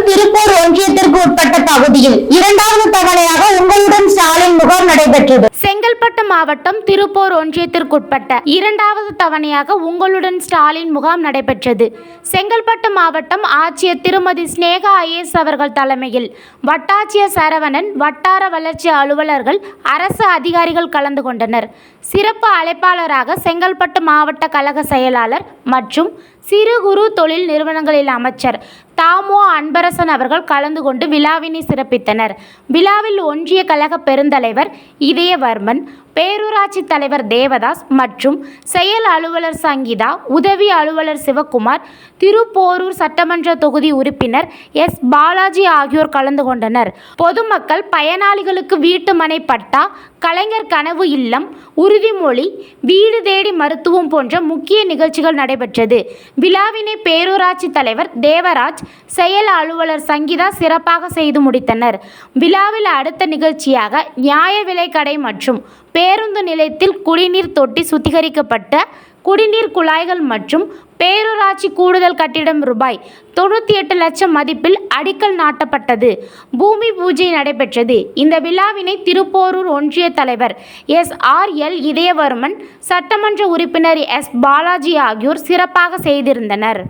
மாவட்டம் திருப்பூர் ஒன்றியத்திற்கு உட்பட்ட பகுதியில் இரண்டாவது தவணையாக உங்களுடன் ஸ்டாலின் முகாம் நடைபெற்றது. செங்கல்பட்டு மாவட்டம் திருப்பூர் ஒன்றியத்திற்குட்பட்ட இரண்டாவது தவணையாக உங்களுடன் ஸ்டாலின் முகாம் நடைபெற்றது. செங்கல்பட்டு மாவட்டம் ஆட்சியர் திருமதி ஸ்னேகா ஐஏஎஸ் அவர்கள் தலைமையில் வட்டாட்சியர் சரவணன் வட்டார வளர்ச்சி அலுவலர்கள் அரசு அதிகாரிகள் கலந்து கொண்டனர். சிறப்பு அழைப்பாளராக செங்கல்பட்டு மாவட்ட கழக செயலாளர் மற்றும் சிறு குறு தொழில் நிறுவனங்களில் அமைச்சர் தாமோ அன்பரசன் அவர்கள் கலந்து கொண்டு விழாவினை சிறப்பித்தனர். விழாவில் ஒன்றிய கழக பெருந்தலைவர் இதயவர்மன் பேரூராட்சி தலைவர் தேவதாஸ் மற்றும் செயல் அலுவலர் சங்கீதா உதவி அலுவலர் சிவக்குமார் திருப்போரூர் சட்டமன்ற தொகுதி உறுப்பினர் எஸ். பாலாஜி ஆகியோர் கலந்து கொண்டனர். பொதுமக்கள் பயனாளிகளுக்கு வீட்டு மனை பட்டா கலைஞர் கனவு இல்லம் உறுதிமொழி வீடு தேடி மருத்துவம் போன்ற முக்கிய நிகழ்ச்சிகள் நடைபெற்றது. விழாவினை பேரூராட்சி தலைவர் தேவராஜ் செயல் அலுவலர் சங்கீதா சிறப்பாக செய்து முடித்தனர். விழாவில் அடுத்த நிகழ்ச்சியாக நியாய விலைக்கடை மற்றும் பேருந்து நிலையத்தில் குடிநீர் தொட்டி சுத்திகரிக்கப்பட்ட குடிநீர் குழாய்கள் மற்றும் பேரூராட்சி கூடுதல் கட்டிடம் ரூபாய் தொண்ணூற்றி எட்டு லட்சம் மதிப்பில் அடிக்கல் நாட்டப்பட்டது. பூமி பூஜை நடைபெற்றது. இந்த விழாவினை திருப்போரூர் ஒன்றிய தலைவர் எஸ். ஆர். எல். இதயவர்மன் சட்டமன்ற உறுப்பினர் எஸ். பாலாஜி ஆகியோர் சிறப்பாக செய்திருந்தனர்.